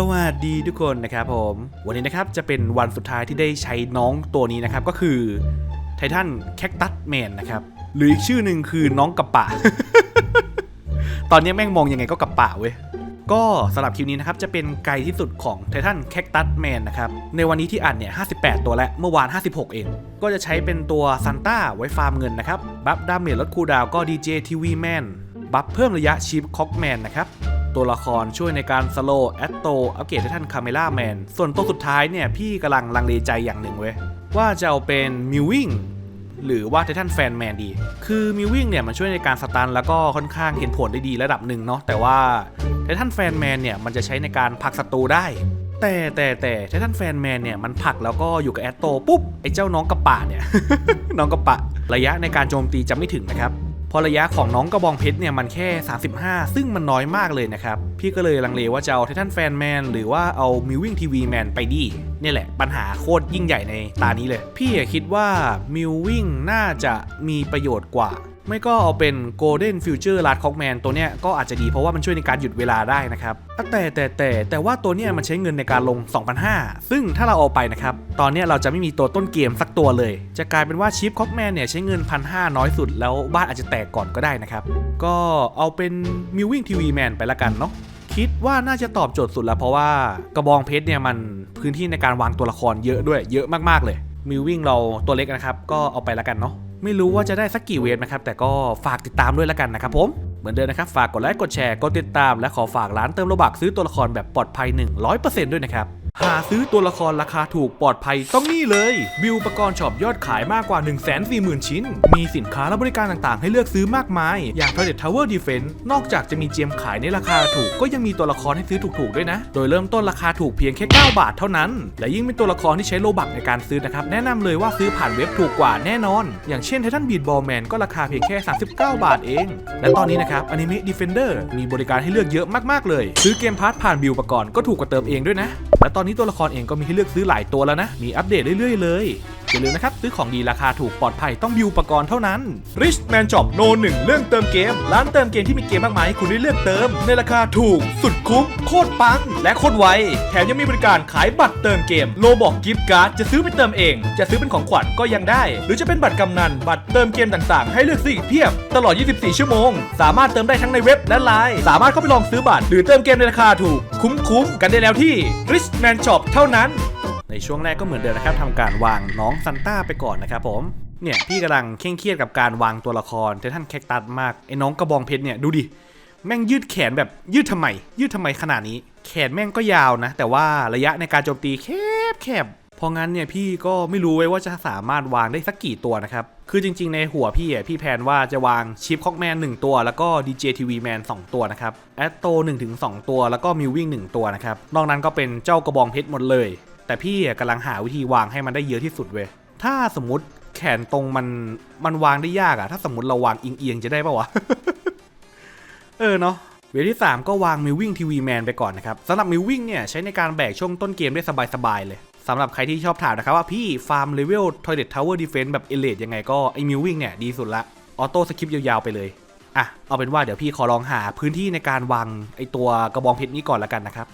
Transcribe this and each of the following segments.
สวัสดีทุกคนนะครับผม วันนี้นะครับจะเป็นวันสุดท้ายที่ได้ใช้น้องตัวนี้นะครับ ก็คือไททันแคคตัสแมนนะครับ หรืออีกชื่อหนึ่งคือน้องกระปะ ตอนนี้แม่งมองยังไงก็กระปะเว้ยก็สำหรับคลิปนี้นะครับ จะเป็นไกลที่สุดของไททันแคคตัสแมนนะครับ ในวันนี้ที่อ่านเนี่ย 58 ตัวและเมื่อวาน 56 เอง ก็จะใช้เป็นตัวซันต้าไว้ฟาร์มเงินนะครับ บัฟดาเมจลดคูดาวน์ก็ DJ TV Man บัฟเพิ่มระยะชีพคอกแมนนะครับ ตัวละครช่วยในการสโลแอตโตอัปเกรดให้ท่านคาเมล่าแมน ส่วนตัวสุดท้ายเนี่ยพี่กำลังลังเลใจอย่างหนึ่งเว้ย ว่าจะเอาเป็นมิววิ่งหรือว่าไททันแฟนแมนดี คือมิววิ่งเนี่ยมันช่วยในการสตันแล้วก็ค่อนข้างเห็นผลได้ดีระดับหนึ่งเนาะ แต่ว่าไททันแฟนแมนเนี่ยมันจะใช้ในการผลักศัตรูได้ แต่แต่แต่ไททันแฟนแมนเนี่ยมันผลักแล้วก็อยู่กับแอตโตปุ๊บไอ้เจ้าน้องกระปะเนี่ยน้องกระปะระยะในการโจมตีจะไม่ถึงนะครับ เพราะระยะของน้องกระบองเพชรเนี่ยมันแค่ 35 ซึ่งมันน้อยมากเลยนะครับ พี่ก็เลยลังเลว่าจะเอาไททันแฟนแมนหรือว่าเอามิววิ่งทีวีแมนไปดีเนี่ยแหละ ปัญหาโคตรยิ่งใหญ่ในตานี้เลย พี่คิดว่ามิววิ่งน่าจะมีประโยชน์กว่า ไม่ก็เอาเป็น Golden Future l a d c o c k Man ตัวเนี้ยก็อาจจะดีเพราะว่ามันช่วยในการหยุดเวลาได้นะครับ แต่แต่แต่แต่ว่าตัวเนี้ยมันใช้เงินในการลง 2,500 ซึ่งถ้าเราเอาไปนะครับ ตอนเนี้ยเราจะไม่มีตัวต้นเกมสักตัวเลย จะกลายเป็นว่าชิปคอกแมนเนี่ยใช้เงิน 1,500 น้อยสุด แล้วบ้านอาจจะแตกก่อนก็ได้นะครับ ก็เอาเป็น m ิววิ่งทีวีแมนไปละกันเนาะคิดว่าน่าจะตอบโจทย์สุดแล้วเพราะว่ากระบองเพชรเนี่ยมันพื้นที่ในการวางตัวละครเยอะด้วยเยอะมากๆเลยมิววิ่งเราตัวเล็กนะครับก็เอาไปละกันเนาะ ไม่รู้ว่าจะได้สักกี่เวทนะครับแต่ก็ฝากติดตามด้วยละกันนะครับผมเหมือนเดิมนะครับฝากกดไลค์กดแชร์กดติดตามและขอฝากร้านเติมโลบักซื้อตัวละครแบบปลอดภัย 100%ด้วยนะครับ หาซื้อตัวละครราคาถูกปลอดภัยต้องนี่เลยบิวประกรณ์ช็อปยอดขายมากกว่า 1 4 0 0 0 0 ชิ้น มีสินค้าและบริการต่างๆ ให้เลือกซื้อมากมาย อย่าง Toilet Tower Defense นอกจากจะมีเจมขายในราคาถูกก็ยังมีตัวละครให้ซื้อถูกๆด้วยนะ โดยเริ่มต้นราคาถูกเพียงแค่ 9 บาทเท่านั้น และยิ่งเป็นตัวละครที่ใช้โลบักในการซื้อนะครับแนะนำเลยว่าซื้อผ่านเว็บถูกกว่าแน่นอน อย่างเช่น Titan Beat Ball Man ก็ราคาเพียงแค่ 39 บาทเอง และตอนนี้นะครับ Anime Defender มีบริการให้เลือกเยอะมากๆเลย ซื้อเกมพาร์ทผ่านบิวประกรณ์ก็ถูกกว่าเติมเองด้วยนะและตอนนี้ตัวละครเองก็มีให้เลือกซื้อหลายตัวแล้วนะ มีอัปเดตเรื่อยๆเลย อย่าลืมนะครับ ซื้อของดีราคาถูกปลอดภัยต้องบิวประกรณ์เท่านั้น Rich Man Shop No 1เรื่องเติมเกม ร้านเติมเกมที่มีเกมมากมายให้คุณได้เลือกเติม ในราคาถูกสุดคุ้มโคตรปัง และโคตรไว แถมยังมีบริการขายบัตรเติมเกมโลบอกกิฟต์การ์ดจะซื้อไปเติมเอง จะซื้อเป็นของขวัญก็ยังได้ หรือจะเป็นบัตรกำนันบัตรเติมเกมต่างๆ ให้เลือกซื้ออีกเพียบตลอด 24 ชั่วโมง สามารถเติมได้ทั้งในเว็บและไลน์สามารถเข้าไปลองซื้อบัตรหรือเติมเกมในราคาถูกคุ้มๆกันได้แล้วที่ Rich Man Shop เท่านั้น ในช่วงแรกก็เหมือนเดิมนะครับทำการวางน้องซันต้าไปก่อนนะครับผมเนี่ยพี่กำลังเคร่งเครียดกับการวางตัวละครเทท่านแคคตัสมากไอ้น้องกระบองเพชรเนี่ยดูดิแม่งยืดแขนแบบยืดทำไม ยืดทำไมขนาดนี้ แขนแม่งก็ยาวนะ แต่ว่าระยะในการโจมตีแคบแคบพราะงั้นเนี่ยพี่ก็ไม่รู้ไว้ว่าจะสามารถวางได้สักกี่ตัวนะครับ คือจริงๆในหัวพี่อะพี่แพนว่าจะวางชิปคอกแมน1ตัว แล้วก็ DJ TV Man 2ตัวนะครับแอตโต1ถึง2ตัว แล้วก็มิววิ่ง1ตัวนะครับนอกนั้นก็เป็นเจ้ากระบองเพชรหมดเลย แต่พี่อะกำลังหาวิธีวางให้มันได้เยอะที่สุดเว้ยถ้าสมมติแขนตรงมันมันวางได้ยากอะถ้าสมมติเราวางเอียงๆจะได้ปะวะเออเนาะเวลที่ 3 ก็วางมิววิ่งทีวีแมนไปก่อนนะครับสำหรับมิววิ่งเนี่ยใช้ในการแบกช่วงต้นเกมได้สบายๆเลยสำหรับใครที่ชอบถามนะครับว่าพี่ฟาร์มเลเวลทอยเลททาวเวอร์ดีเฟนส์แบบเอเลดยังไงก็ไอมิววิ่งเนี่ยดีสุดละออโต้สคริปต์ยาวๆไปเลยอะเอาเป็นว่าเดี๋ยวพี่ขอลองหาพื้นที่ในการวางไอตัวกระบองเพชรนี้ก่อนละกันนะครับ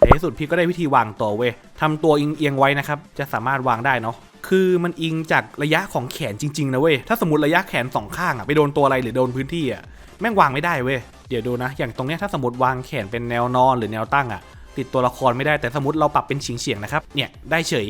ในที่สุดพี่ก็ได้วิธีวางตัวเว้ยทำตัวเอียงๆไว้นะครับ จะสามารถวางได้เนาะคือมันอิงจากระยะของแขนจริงๆนะเว้ย ถ้าสมมติระยะแขนสองข้างอะไปโดนตัวอะไรหรือโดนพื้นที่อะแม่งวางไม่ได้เว้ย เดี๋ยวดูนะ อย่างตรงเนี้ยถ้าสมมติวางแขนเป็นแนวนอนหรือแนวตั้งอะติดตัวละครไม่ได้แต่สมมติเราปรับเป็นเฉียงๆนะครับ เนี่ยได้เฉย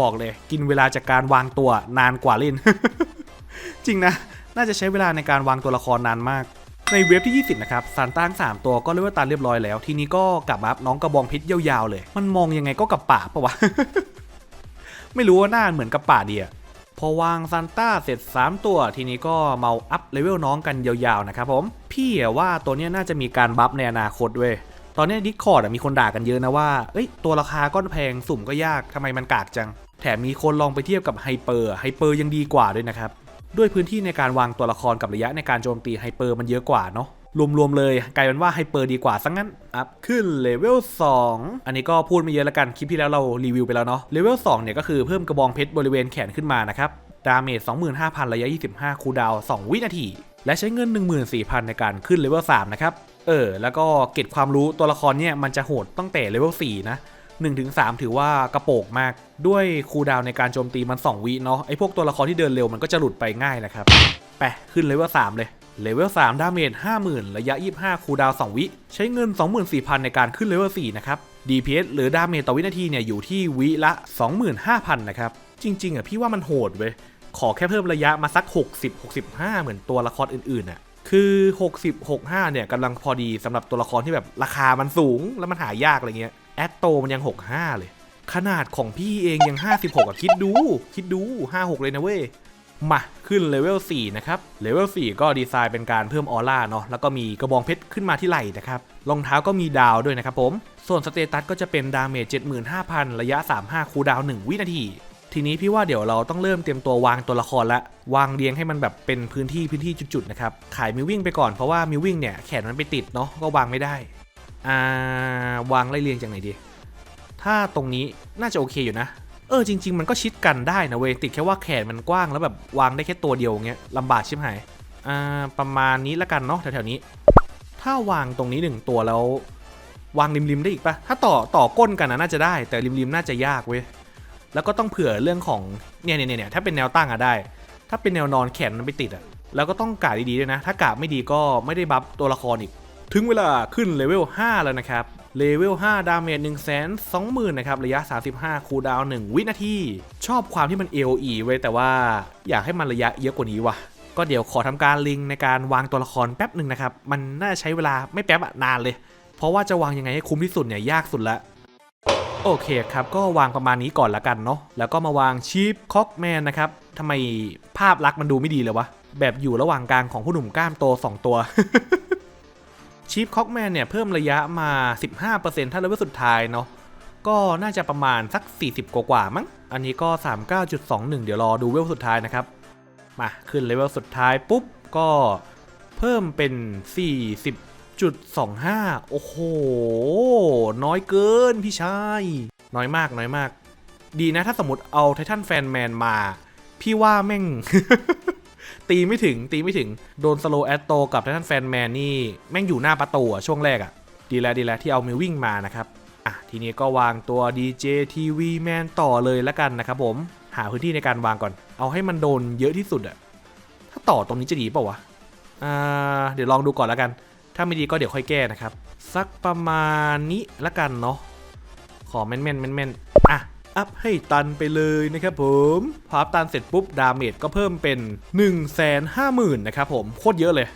บอกเลย กินเวลาจากการวางตัวนานกว่าเล่น จริงนะ น่าจะใช้เวลาในการวางตัวละครนานมาก ในเว็บที่ 20 นะครับซานตั้ง3 ตัวก็เรียกว่าตาเรียบร้อยแล้ว ทีนี้ก็กลับมาอัพน้องกระบองเพชรยาวๆเลย มันมองยังไงก็กับป่าปะวะ ไม่รู้ว่าหน้าเหมือนกับป่าเดียพอวางซันต้าเสร็จ 3 ตัว ทีนี้ก็เมาอัพเลเวลน้องกันยาวๆนะครับผม พี่ว่าตัวนี้น่าจะมีการบัฟในอนาคตเว้ยตอนนี้ดิสคอร์ดมีคนด่ากันเยอะนะว่าเอ้ยตัวราคาก็แพงสุ่มก็ยากทำไมมันกากจัง แถมมีคนลองไปเทียบกับไฮเปอร์ไฮเปอร์ยังดีกว่าด้วยนะครับ ด้วยพื้นที่ในการวางตัวละครกับระยะในการโจมตีไฮเปอร์มันเยอะกว่าเนาะรวมๆเลยกลายเป็นว่าไฮเปอร์ดีกว่าซะงั้น อัพขึ้นเลเวล2อันนี้ก็พูดไม่เยอะแล้วกัน คลิปที่แล้วเรารีวิวไปแล้วเนาะเลเวล2เนี่ยก็คือเพิ่มกระบองเพชรบริเวณแขนขึ้นมานะครับ ดาเมจ 25,000 ระยะ 25 คูลดาว 2 วินาที และใช้เงิน 14,000 ในการขึ้นเลเวล3นะครับ เออ แล้วก็เก็บความรู้ตัวละครเนี่ยมันจะโหดตั้งแต่เลเวล4นะ 1-3 ถือว่ากระโปกมาก ด้วยคูดาวในการโจมตีมัน 2 วิเนาะไอพวกตัวละครที่เดินเร็วมันก็จะหลุดไปง่ายนะครับไปขึ้นเลเวล3เลยเลเวล3ดาเมจ50,000 ระยะ 25 คูดาว 2 วิ ใช้เงิน 24,000 ในการขึ้นเลเวล4นะครับ DPS หรือดาเมจต่อวินาทีเนี่ยอยู่ที่วิละ 25,000 นะครับ จริง ๆอะพี่ว่ามันโหดเว้ย ขอแค่เพิ่มระยะมาสัก 60-65 เหมือนตัวละครอื่นๆน่ะ คือ 60 65 เนี่ยกำลังพอดีสำหรับตัวละครที่แบบราคามันสูงแล้วมันหายากอะไรเงี้ย แอตโตมันยัง 65 เลย ขนาดของพี่เองยัง 56อะคิดดู คิดดู 56 เลยนะเว้ย มาขึ้นเลเวล 4 นะครับ เลเวล 4 ก็ดีไซน์เป็นการเพิ่มออร่าเนาะ แล้วก็มีกระบองเพชรขึ้นมาที่ไหล่นะครับ รองเท้าก็มีดาวด้วยนะครับผม ส่วนสเตตัสก็จะเป็นดาเมจ 75,000 ระยะ 35 คูดาวน์1วินาที ทีนี้พี่ว่าเดี๋ยวเราต้องเริ่มเตรียมตัววางตัวละครละ วางเรียงให้มันแบบเป็นพื้นที่พื้นที่จุดๆนะครับ ขายมิววิ่งไปก่อนเพราะว่ามิววิ่งเนี่ยแขนมันไปติดเนาะ ก็วางไม่ได้ อ่าวางไล่เรียงจากไหนดี ถ้าตรงนี้น่าจะโอเคอยู่นะ เออจริง ๆ มันก็ชิดกันได้นะเว้ยติดแค่ว่าแขนมันกว้างแล้วแบบวางได้แค่ตัวเดียวเงี้ยลำบากชิบหายอ่าประมาณนี้ละกันเนาะแถวๆนี้ ถ้าวางตรงนี้หนึ่งตัวแล้ว วางริมๆได้อีกปะถ้าต่อต่อก้นกันนะน่าจะได้ แต่ริมๆน่าจะยากเว้ยแล้วก็ต้องเผื่อเรื่องของเนี่ยเนี่ยเนี่ยถ้าเป็นแนวตั้งอะได้ ถ้าเป็นแนวนอนแขนมันไปติดอะแล้วก็ต้องกาดดีๆด้วยนะ ถ้ากาดไม่ดีก็ไม่ได้บัฟตัวละครอีก ถึงเวลาขึ้นเลเวล 5 แล้วนะครับ เลเวล 5 ดาเมจ1 2 0 0 0 0นะครับ ระยะ 35 คูลดาวน์1วินาที ชอบความที่มัน AOE ไว้แต่ว่าอยากให้มันระยะเยอะกว่านี้ว่ะ ก็เดี๋ยวขอทำการลิงในการวางตัวละครแป๊บหนึ่งนะครับ มันน่าจะใช้เวลาไม่แป๊บนานเลย เพราะว่าจะวางยังไงให้คุ้มที่สุดเนี่ยยากสุดละโอเคครับ ก็วางประมาณนี้ก่อนละกันเนาะ แล้วก็มาวางชีฟคอกแมนนะครับทำไมภาพลักษณ์มันดูไม่ดีเลยวะ แบบอยู่ระหว่างกลางของผู้หนุ่มกล้ามโต 2 ตัว ชีฟคอกแมนเนี่ยเพิ่มระยะมา 15%ถ้าเลเวลสุดท้ายเนาะก็น่าจะประมาณสัก 40 กว่าๆมั้ง อันนี้ก็ 39.21 เดี๋ยวรอดูเวลสุดท้ายนะครับ มาขึ้นเลเวลสุดท้ายปุ๊บ ก็เพิ่มเป็น 40.25 โอ้โห น้อยเกินพี่ชาย น้อยมากน้อยมาก ดีนะถ้าสมมติเอาไททันแฟนแมนมา พี่ว่าแม่ง ตีไม่ถึงตีไม่ถึงโดนสโลแอตโตกับททันแฟนแมนนี่แม่งอยู่หน้าประตูอะช่วงแรกอะดีแล้วดีแล้วที่เอามิววิ่งมานะครับอะทีนี้ก็วางตัว DJ TV Man ต่อเลยแล้วกันนะครับผมหาพื้นที่ในการวางก่อน เอาให้มันโดนเยอะที่สุดอะถ้าต่อตรงนี้จะดีเปล่าวะอ่าเดี๋ยวลองดูก่อนแล้วกัน ถ้าไม่ดีก็เดี๋ยวค่อยแก้นะครับ สักประมาณนี้ละกันเนาะขอแม่นแม่นแม่นแม่น อะอัพให้ตันไปเลยนะครับผมพออัพตันเสร็จปุ๊บ ดาเมจก็เพิ่มเป็น 1 5 0 0 0 0นะครับผมโคตรเยอะเลย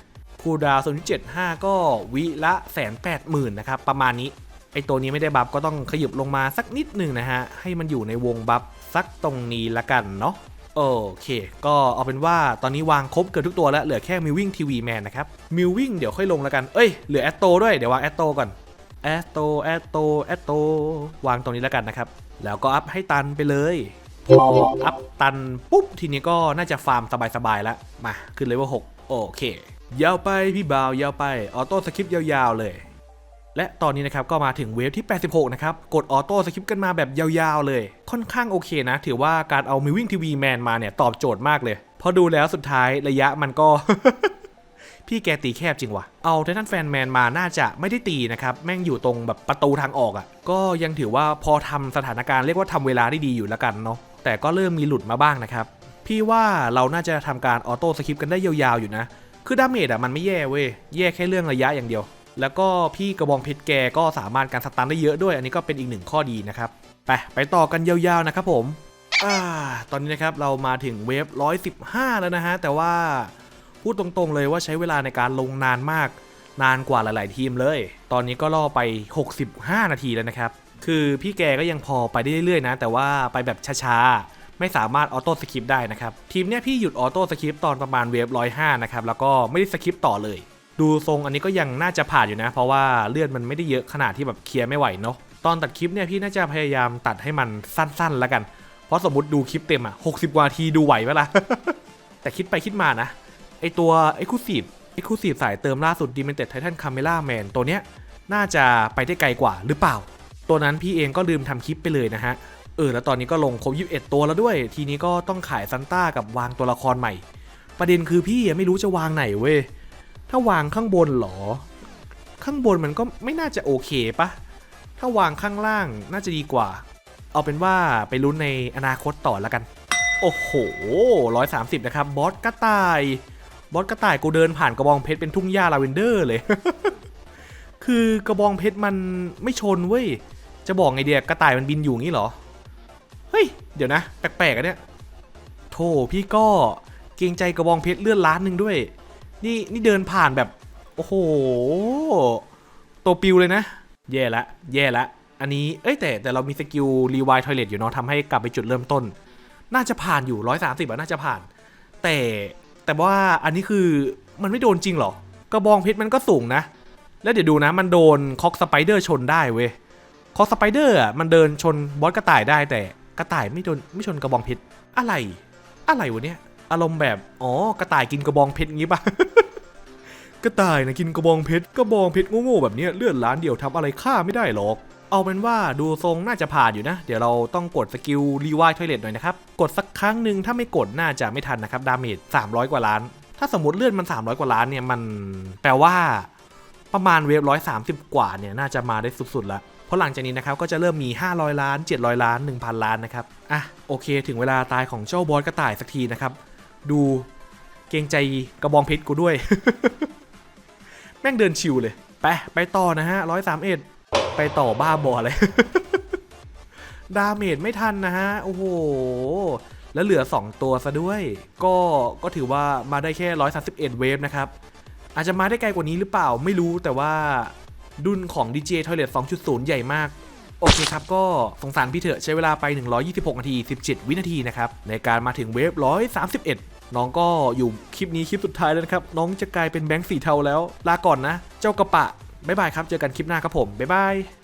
คูดาวน์โซนที่75 ก็วิละแสนแปดหมื่นนะครับ ประมาณนี้ ไอตัวนี้ไม่ได้บัฟก็ต้องขยับลงมาสักนิดหนึ่งนะฮะ ให้มันอยู่ในวงบัฟสักตรงนี้ละกันเนาะโอเค ก็เอาเป็นว่าตอนนี้วางครบเกือบทุกตัวแล้ว เหลือแค่มิววิ่งทีวีแมนนะครับ มิววิ่งเดี๋ยวค่อยลงแล้วกัน เอ้ย เหลือแอตโตด้วย เดี๋ยววางแอตโตก่อน แอตโตแอตโตแอตโตวางตรงนี้แล้วกันนะครับ แล้วก็อัพให้ตันไปเลยพออัพตันปุ๊บ ทีนี้ก็น่าจะฟาร์มสบายๆแล้ว มาขึ้นเลเวล6โอเค ยาวไปพี่บ่าวยาวไป ออโต้สคริปต์ยาวๆเลย และตอนนี้นะครับก็มาถึงเวฟที่ 86 นะครับ กดออโต้สคริปต์กันมาแบบยาวๆเลย ค่อนข้างโอเคนะ ถือว่าการเอามิววิ่งทีวีแมนมาเนี่ย ตอบโจทย์มากเลย พอดูแล้วสุดท้ายระยะมันก็ พี่แกตีแคบจริงวะเอาไททันแฟนแมนมาน่าจะไม่ได้ตีนะครับ แม่งอยู่ตรงแบบประตูทางออกอะ่ะ ก็ยังถือว่าพอทำสถานการณ์เรียกว่าทำเวลาได้ดีอยู่แล้วกันเนาะ แต่ก็เริ่มมีหลุดมาบ้างนะครับ พี่ว่าเราน่าจะทำการออโต้สคริปต์กันได้ยาวๆอยู่นะ คือดาเมจอะมันไม่แย่เว้ย แย่แค่เรื่องระยะอย่างเดียว แล้วก็พี่กระบองเพชรแกก็สามารถการสตันได้เยอะด้วย อันนี้ก็เป็นอีกหนึ่งข้อดีนะครับ ไปไปต่อกันยาวๆนะครับผม อ่า ตอนนี้นะครับเรามาถึงเวฟ115 แล้วนะฮะ แต่ว่า พูดตรงๆเลยว่าใช้เวลาในการลงนานมาก นานกว่าหลาย ๆ ทีมเลย ตอนนี้ก็ล่อไป 65 นาทีแล้วนะครับ คือพี่แกก็ยังพอไปได้เรื่อยๆนะ แต่ว่าไปแบบช้าๆ ไม่สามารถออโต้สคริปได้นะครับ ทีมเนี้ยพี่หยุดออโต้สคริปตอนประมาณเวฟ105 นะครับ แล้วก็ไม่ได้สคริปต่อเลย ดูทรงอันนี้ก็ยังน่าจะผ่านอยู่นะ เพราะว่าเลือดมันไม่ได้เยอะขนาดที่แบบเคลียร์ไม่ไหวเนาะ ตอนตัดคลิปเนี่ยพี่น่าจะพยายามตัดให้มันสั้น ๆ แล้วกัน เพราะสมมติดูคลิปเต็มอะ60กว่านาทีดูไหวปะล่ะ แต่คิดไปคิดมานะ ไอตัว Exclusive Exclusive สายเติมล่าสุด Demented Titan Camera Man ตัวเนี้ยน่าจะไปได้ไกลกว่าหรือเปล่า ตัวนั้นพี่เองก็ลืมทำคลิปไปเลยนะฮะ เออ แล้วตอนนี้ก็ลงครบ21 ตัวแล้วด้วย ทีนี้ก็ต้องขายซันต้ากับวางตัวละครใหม่ ประเด็นคือพี่ยังไม่รู้จะวางไหนเว้ย ถ้าวางข้างบนหรอ ข้างบนมันก็ไม่น่าจะโอเคปะ ถ้าวางข้างล่างน่าจะดีกว่า เอาเป็นว่าไปลุ้นในอนาคตต่อแล้วกัน โอ้โห 130 นะครับ บอสกระต่าย บอสกระต่ายกูเดินผ่านกระบองเพชรเป็นทุ่งหญ้าลาเวนเดอร์เลย คือกระบองเพชรมันไม่ชนเว้ย จะบอกไงเดียกระต่ายมันบินอยู่งี้เหรอ เฮ้ย เดี๋ยวนะ แปลกๆอะเนี่ยโธ่พี่ก็เกรงใจกระบองเพชรเลื่อนล้านหนึ่งด้วย นี่นี่เดินผ่านแบบ โอ้โห ตัวปิวเลยนะ แย่ละ แย่ละ อันนี้ เอ้ยแต่แต่เรามีสกิลรีวายทอยเลตอยู่เนาะทำให้กลับไปจุดเริ่มต้น น่าจะผ่านอยู่130อะน่าจะผ่าน แต่ แต่ว่าอันนี้คือมันไม่โดนจริงเหรอกระบองเพชรมันก็สูงนะ แล้วเดี๋ยวดูนะมันโดนคอกสไปเดอร์ชนได้เว้ยคอกสไปเดอร์อะมันเดินชนบอสกระต่ายได้แต่กระต่ายไม่โดนไม่ชนกระบองเพชรอะไร อะไรวะเนี่ยอารมณ์แบบอ๋อกระต่ายกินกระบองเพชรงี้ปะกระต่ายนะกินกระบองเพชรกระบองเพชรโง่ๆแบบเนี้ยเลื่อนล้านเดียวทำอะไรข้าไม่ได้หรอก เอาเป็นว่าดูทรงน่าจะผ่านอยู่นะ เดี๋ยวเราต้องกดสกิลรีวายทอยเลตหน่อยนะครับ กดสักครั้งหนึ่งถ้าไม่กดน่าจะไม่ทันนะครับ ดาเมจ300 กว่าล้าน ถ้าสมมติเลื่อนมัน 300 กว่าล้านเนี่ยมันแปลว่าประมาณเวฟ130กว่าเนี่ยน่าจะมาได้สุดๆละเพราะหลังจากนี้นะครับก็จะเริ่มมี 500 ล้าน 700 ล้าน 1,000 ล้านนะครับ อะโอเค ถึงเวลาตายของเจ้าบอสกระต่ายสักทีนะครับ ดูเกรงใจกระบองเพชรกูด้วย แม่งเดินชิวเลย ไปไปต่อนะฮะร้อยสามเอ็ด ไปต่อบ้าบอเลย ดาเมจไม่ทันนะฮะ โอ้โห แล้วเหลือ 2 ตัวซะด้วย ก็ก็ถือว่ามาได้แค่ 131 เวฟนะครับ อาจจะมาได้ไกลกว่านี้หรือเปล่าไม่รู้แต่ว่าดุนของ DJ Toilet 2.0 ใหญ่มาก โอเคครับ ก็สงสารพี่เถอะใช้เวลาไป 126 นาที 17 วินาทีนะครับ ในการมาถึงเวฟ 131น้องก็อยู่คลิปนี้คลิปสุดท้ายแล้วนะครับ น้องจะกลายเป็นแบงค์สีเทาแล้ว ลาก่อนนะ เจ้ากระปะ บ๊ายบายครับ เจอกันคลิปหน้าครับผม บ๊ายบาย